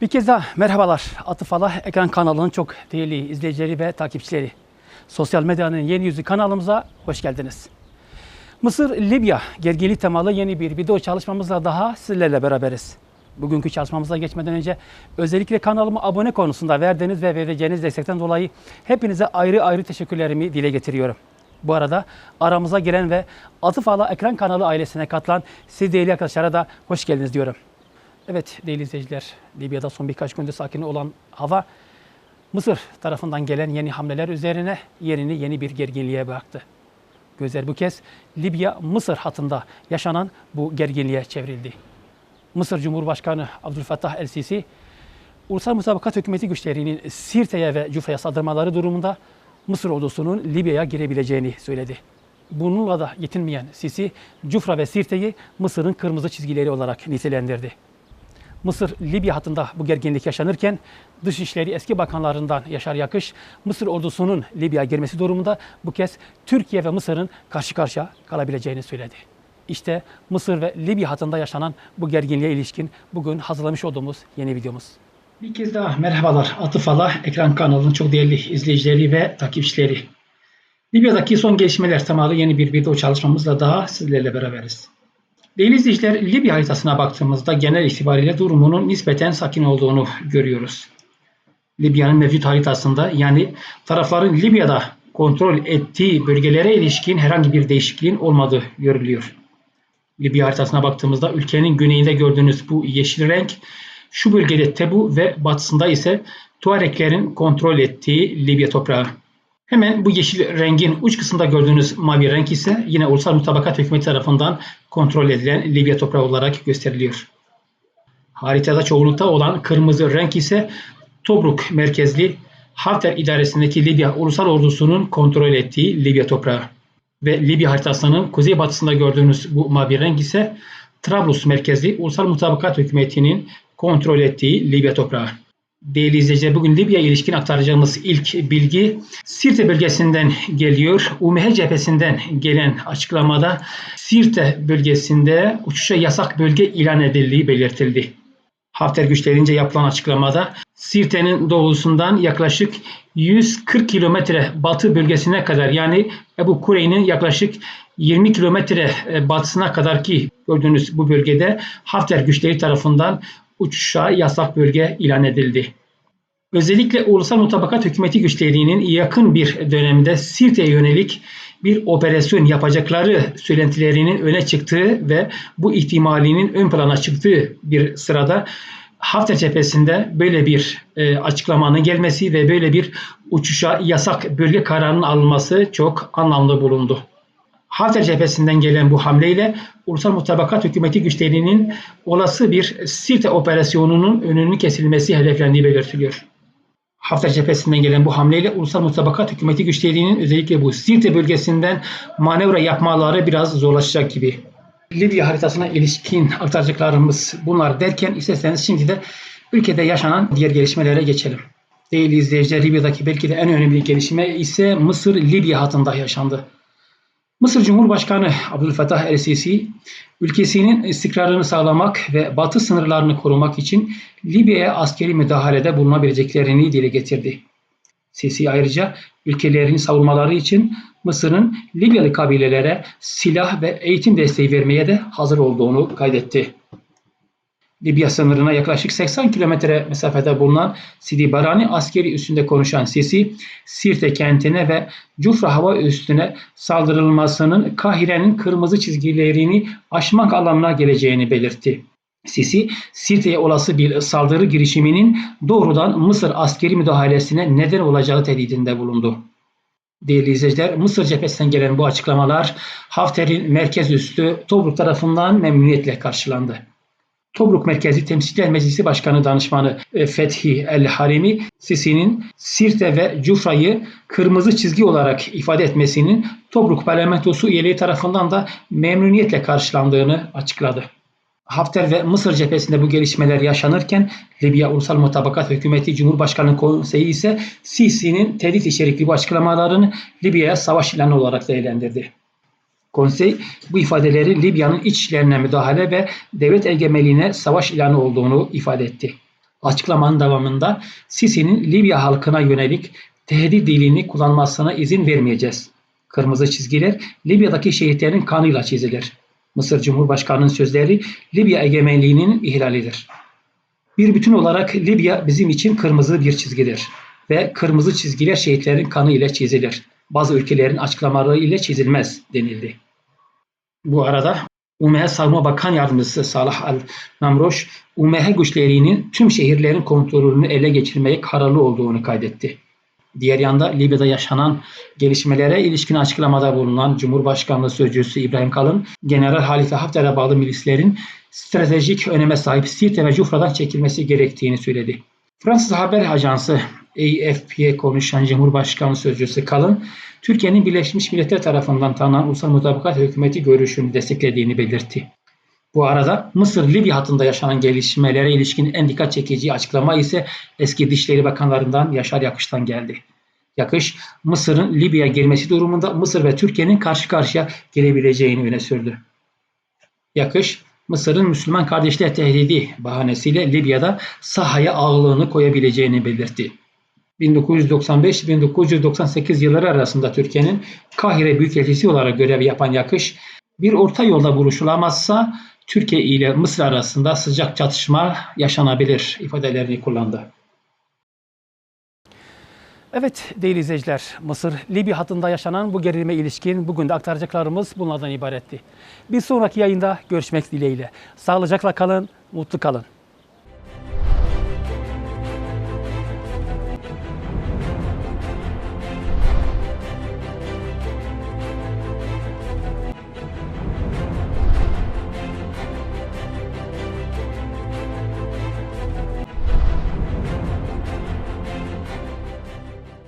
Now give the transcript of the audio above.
Bir kez daha merhabalar. Atıf Allah Ekran kanalının çok değerli izleyicileri ve takipçileri. Sosyal medyanın yeni yüzü kanalımıza hoş geldiniz. Mısır, Libya gerginliği temalı yeni bir video çalışmamızla daha sizlerle beraberiz. Bugünkü çalışmamıza geçmeden önce özellikle kanalıma abone konusunda verdiğiniz ve vereceğiniz destekten dolayı hepinize ayrı ayrı teşekkürlerimi dile getiriyorum. Bu arada aramıza giren ve Atıf Allah Ekran kanalı ailesine katılan siz değerli arkadaşlara da hoş geldiniz diyorum. Evet değerli izleyiciler, Libya'da son birkaç gündür sakin olan hava Mısır tarafından gelen yeni hamleler üzerine yerini yeni bir gerginliğe bıraktı. Gözler bu kez Libya-Mısır hattında yaşanan bu gerginliğe çevrildi. Mısır Cumhurbaşkanı Abdülfattah el-Sisi, Ulusal Mutabakat Hükümeti güçlerinin Sirte'ye ve Cufra'ya saldırmaları durumunda Mısır ordusunun Libya'ya girebileceğini söyledi. Bununla da yetinmeyen Sisi, Cufra ve Sirte'yi Mısır'ın kırmızı çizgileri olarak nitelendirdi. Mısır Libya hattında bu gerginlik yaşanırken Dışişleri eski bakanlarından Yaşar Yakış Mısır ordusunun Libya'ya girmesi durumunda bu kez Türkiye ve Mısır'ın karşı karşıya kalabileceğini söyledi. İşte Mısır ve Libya hattında yaşanan bu gerginliğe ilişkin bugün hazırlamış olduğumuz yeni videomuz. Bir kez daha merhabalar. Atıf Allah ekran kanalının çok değerli izleyicileri ve takipçileri. Libya'daki son gelişmeler temalı yeni bir video çalışmamızla daha sizlerle beraberiz. Değerli izleyiciler, Libya haritasına baktığımızda genel itibariyle durumunun nispeten sakin olduğunu görüyoruz. Libya'nın mevcut haritasında yani tarafların Libya'da kontrol ettiği bölgelere ilişkin herhangi bir değişikliğin olmadığı görülüyor. Libya haritasına baktığımızda ülkenin güneyinde gördüğünüz bu yeşil renk şu bölgede Tebu ve batısında ise Tuareklerin kontrol ettiği Libya toprağı. Hemen bu yeşil rengin uç kısmında gördüğünüz mavi renk ise yine Ulusal Mutabakat Hükümeti tarafından kontrol edilen Libya toprağı olarak gösteriliyor. Haritada çoğunlukta olan kırmızı renk ise Tobruk merkezli Hafter idaresindeki Libya Ulusal Ordusu'nun kontrol ettiği Libya toprağı. Ve Libya haritasının kuzeybatısında gördüğünüz bu mavi renk ise Trablus merkezli Ulusal Mutabakat Hükümeti'nin kontrol ettiği Libya toprağı. Değerli izleyiciler bugün Libya ilişkin aktaracağımız ilk bilgi Sirte bölgesinden geliyor. UMH cephesinden gelen açıklamada Sirte bölgesinde uçuşa yasak bölge ilan edildiği belirtildi. Hafter güçlerince yapılan açıklamada Sirte'nin doğusundan yaklaşık 140 kilometre batı bölgesine kadar yani Ebu Kurey'nin yaklaşık 20 kilometre batısına kadar ki gördüğünüz bu bölgede Hafter güçleri tarafından uçuşa yasak bölge ilan edildi. Özellikle Ulusal Mutabakat Hükümeti güçlerinin yakın bir dönemde Sirte'ye yönelik bir operasyon yapacakları söylentilerinin öne çıktığı ve bu ihtimalinin ön plana çıktığı bir sırada Hafter cephesinde böyle bir e, açıklamanın gelmesi ve böyle bir uçuşa yasak bölge kararının alınması çok anlamlı bulundu. Hafter cephesinden gelen bu hamleyle Ulusal Mutabakat Hükümeti güçlerinin olası bir Sirte operasyonunun önünün kesilmesi hedeflendiği belirtiliyor. Hafter cephesinden gelen bu hamleyle Ulusal Mutabakat Hükümeti güçlerinin özellikle bu Sirte bölgesinden manevra yapmaları biraz zorlaşacak gibi. Libya haritasına ilişkin aktaracaklarımız bunlar derken isterseniz şimdi de ülkede yaşanan diğer gelişmelere geçelim. Değerli izleyiciler Libya'daki belki de en önemli gelişme ise Mısır-Libya hattında yaşandı. Mısır Cumhurbaşkanı Abdülfattah el-Sisi, ülkesinin istikrarını sağlamak ve batı sınırlarını korumak için Libya'ya askeri müdahalede bulunabileceklerini dile getirdi. Sisi ayrıca ülkelerini savunmaları için Mısır'ın Libyalı kabilelere silah ve eğitim desteği vermeye de hazır olduğunu kaydetti. Libya sınırına yaklaşık 80 kilometre mesafede bulunan Sidi Barani askeri üstünde konuşan Sisi, Sirte kentine ve Cufra hava üstüne saldırılmasının Kahire'nin kırmızı çizgilerini aşmak anlamına geleceğini belirtti. Sisi, Sirte'ye olası bir saldırı girişiminin doğrudan Mısır askeri müdahalesine neden olacağı tehdidinde bulundu. Değerli izleyiciler, Mısır cephesinden gelen bu açıklamalar Hafter'in merkez üstü Tobruk tarafından memnuniyetle karşılandı. Tobruk Merkezi Temsilciler Meclisi Başkanı Danışmanı e, Fethi El Harimi, Sisi'nin Sirte ve Cufra'yı kırmızı çizgi olarak ifade etmesinin Tobruk Parlamentosu üyeleri tarafından da memnuniyetle karşılandığını açıkladı. Hafter ve Mısır cephesinde bu gelişmeler yaşanırken Libya Ulusal Mutabakat Hükümeti Cumhurbaşkanı Konseyi ise Sisi'nin tehdit içerikli bu açıklamalarını Libya'ya savaş ilanı olarak değerlendirdi. Konsey bu ifadeleri Libya'nın iç işlerine müdahale ve devlet egemenliğine savaş ilanı olduğunu ifade etti. Açıklamanın devamında Sisi'nin Libya halkına yönelik tehdit dilini kullanmasına izin vermeyeceğiz. Kırmızı çizgiler Libya'daki şehitlerin kanıyla çizilir. Mısır Cumhurbaşkanı'nın sözleri Libya egemenliğinin ihlalidir. Bir bütün olarak Libya bizim için kırmızı bir çizgidir ve kırmızı çizgiler şehitlerin kanı ile çizilir. Bazı ülkelerin açıklamaları ile çizilmez denildi. Bu arada UMH Savunma Bakan Yardımcısı Salah Al-Namroş, UMH güçlerinin tüm şehirlerin kontrolünü ele geçirmeye kararlı olduğunu kaydetti. Diğer yanda Libya'da yaşanan gelişmelere ilişkin açıklamada bulunan Cumhurbaşkanlığı Sözcüsü İbrahim Kalın, General Halife Hafter'e bağlı milislerin stratejik öneme sahip Sirte ve Cufra'dan çekilmesi gerektiğini söyledi. Fransız haber ajansı AFP'ye konuşan Cumhurbaşkanı Sözcüsü Kalın, Türkiye'nin Birleşmiş Milletler tarafından tanınan Ulusal Mutabakat Hükümeti görüşünü desteklediğini belirtti. Bu arada Mısır-Libya hattında yaşanan gelişmelere ilişkin en dikkat çekici açıklama ise eski Dışişleri Bakanlarından Yaşar Yakış'tan geldi. Yakış, Mısır'ın Libya'ya girmesi durumunda Mısır ve Türkiye'nin karşı karşıya gelebileceğini öne sürdü. Yakış, Mısır'ın Müslüman kardeşler tehdidi bahanesiyle Libya'da sahaya ağırlığını koyabileceğini belirtti. 1995-1998 yılları arasında Türkiye'nin Kahire Büyükelçisi olarak görev yapan Yakış, bir orta yolda buluşulamazsa Türkiye ile Mısır arasında sıcak çatışma yaşanabilir ifadelerini kullandı. Evet değerli izleyiciler, Mısır-Libya hattında yaşanan bu gerilime ilişkin bugün de aktaracaklarımız bunlardan ibaretti. Bir sonraki yayında görüşmek dileğiyle. Sağlıcakla kalın, mutlu kalın.